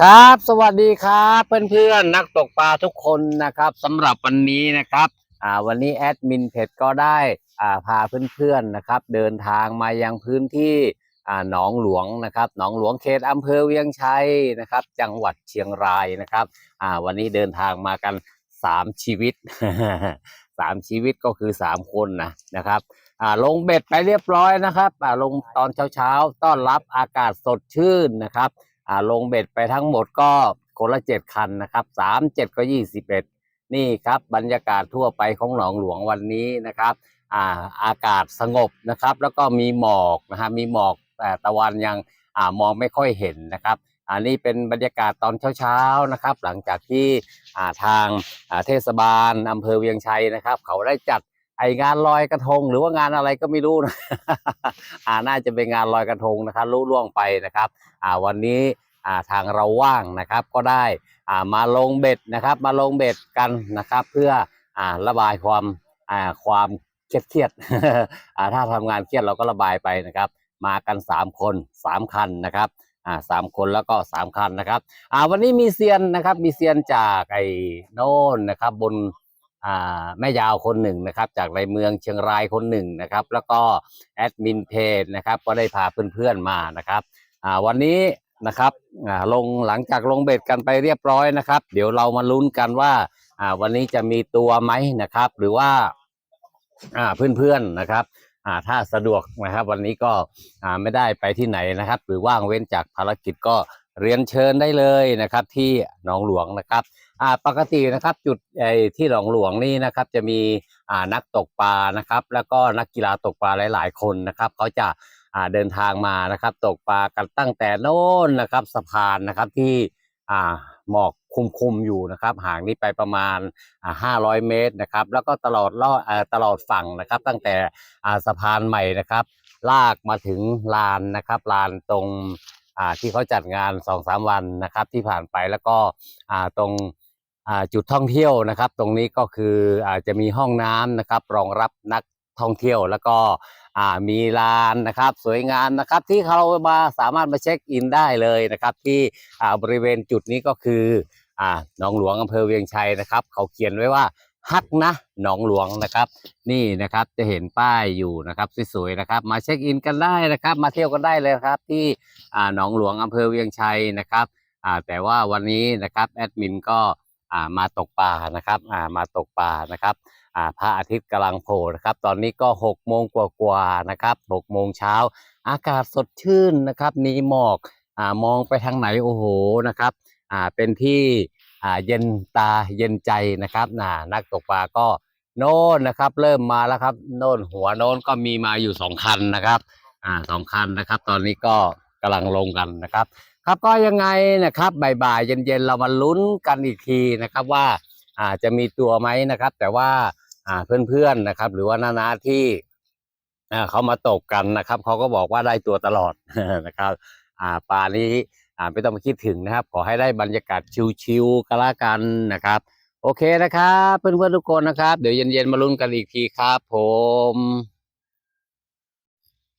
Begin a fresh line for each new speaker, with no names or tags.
ครับ สวัสดีครับเพื่อนๆนักตกปลาทุกคนนะครับสำหรับวันนี้นะครับอ่าวันนี้แอดมินเพจก็ได้อ่าพาเพื่อนๆนะครับ เดินทางมายังพื้นที่อ่าหนองหลวงนะครับหนองหลวงเขตอำเภอเวียงชัยนะครับ จังหวัดเชียงรายนะครับอ่าวันนี้เดินทางมากันสามชีวิต สามชีวิตก็คือสามคนนะนะครับอ่าลงเบ็ดไปเรียบร้อยนะครับอ่าลงตอนเช้าๆต้อนรับอากาศสดชื่นนะครับ ลงเบ็ดไปทั้งหมดก็คนละเจ็ดคันนะครับสามเจ็ดก็ยี่สิบเอ็ดนี่ครับบรรยากาศทั่วไปของหนองหลวงวันนี้นะครับอ่าอากาศสงบนะครับ แล้วก็มีหมอกนะฮะมีหมอกแต่ตะวันยังอ่ามองไม่ค่อยเห็นนะครับอันนี้เป็นบรรยากาศตอนเช้าๆนะครับ หลังจากที่อ่าทางอ่าเทศบาลอำเภอเวียงชัยนะครับ เขาได้จัด ไองานลอยกระทง หรือว่างานอะไรก็ไม่รู้นะอ่าน่าจะเป็นงานลอยกระทงนะครับรู้ล่วงไปนะครับอ่าวันนี้อ่าทางเราว่างนะครับก็ได้อ่ามาลงเบ็ดนะครับ มาลงเบ็ดกันนะครับ เพื่ออ่าระบายความอ่าความเครียดเครียดอ่าถ้าทำงานเครียดเราก็ระบายไปนะครับ มากันสามคนสามคันนะครับอ่าสามคนแล้วก็สามคันนะครับอ่าวันนี้มีเซียนนะครับมีเซียนจากไอ้โน่นนะครับบน แม่ยาวคนหนึ่งนะครับ จากในเมืองเชียงรายคนหนึ่งนะครับ แล้วก็แอดมินเพจนะครับ ก็ได้พาเพื่อนๆมานะครับวันนี้นะครับลงหลังจากลงเบ็ดกันไปเรียบร้อยนะครับ เดี๋ยวเรามาลุ้นกันว่าวันนี้จะมีตัวไหมนะครับ หรือว่าเพื่อนๆนะครับถ้าสะดวกนะครับ วันนี้ก็ไม่ได้ไปที่ไหนนะครับ หรือว่างเว้นจากภารกิจก็เรียนเชิญได้เลยนะครับ ที่หนองหลวงนะครับ อ่าปกตินะครับจุดไอ้ที่หนองหลวงนี่นะครับจะมีอ่านักตกปลานะครับ แล้วก็นักกีฬาตกปลาหลาย ๆ คนนะครับเขาจะอ่าเดินทางมานะครับ ตกปลากันตั้งแต่โน้นนะครับสะพานนะครับที่อ่าหมอกคุมคุมอยู่นะครับห่างนี้ไปประมาณอ่าห้าร้อยเมตรนะครับ แล้วก็ตลอดรอดเอ่อตลอดฝั่งนะครับ ตั้งแต่อ่าสะพานใหม่นะครับ ลากมาถึงลานนะครับลานตรงอ่าที่เขาจัดงานสองสามวันนะครับที่ผ่านไปแล้วก็อ่าตรง จุดท่องเที่ยวนะครับ ตรงนี้ก็คืออาจจะมีห้องน้ำนะครับ รองรับนักท่องเที่ยวแล้วก็มีลานนะครับ สวยงามนะครับ ที่เขามาสามารถมาเช็คอินได้เลยนะครับ ที่บริเวณจุดนี้ก็คือหนองหลวงอำเภอเวียงชัยนะครับ เขาเขียนไว้ว่าฮักนะหนองหลวงนะครับ นี่นะครับจะเห็นป้ายอยู่นะครับสวยๆนะครับ มาเช็คอินกันได้นะครับ มาเที่ยวกันได้เลยครับ ที่หนองหลวงอำเภอเวียงชัยนะครับแต่ว่าวันนี้นะครับแอดมินก็ มาตกปลานะครับามาตกปลานะครับพระอาทิตย์กำลังโผล่นะครับ ตอนนี้ก็หกโมงกว่าๆนะครับหกโมงเช้า อากาศสดชื่นนะครับ มีหมอกอมองไปทางไหนโอ้โหนะครับเป็นที่เย็นตาเย็นใจนะครับน,นักตกปลาก็โน่นนะครับ เริ่มมาแล้วครับโน่นหัวโน่นก็มีมาอยู่สองคันนะครับอ่าสองคันนะครับ ตอนนี้ก็กำลังลงกันนะครับ ครับก็ยังไงนะครับบ่ายๆเย็นๆเรามาลุ้นกันอีกทีนะครับว่าอาจะมีตัวไหมนะครับ แต่ว่าอ่าเพื่อนๆนะครับ หรือว่าน้าๆที่เขามาตกกันนะครับเขาก็บอกว่าได้ตัวตลอดนะครับ อ่าปลานี้อ่าไม่ต้องมาคิดถึงนะครับ ขอให้ได้บรรยากาศชิวๆก็แล้วกันนะครับ โอเคนะครับ เพื่อนๆทุกคนนะครับ เดี๋ยวเย็นๆมาลุ้นกันอีกทีครับผม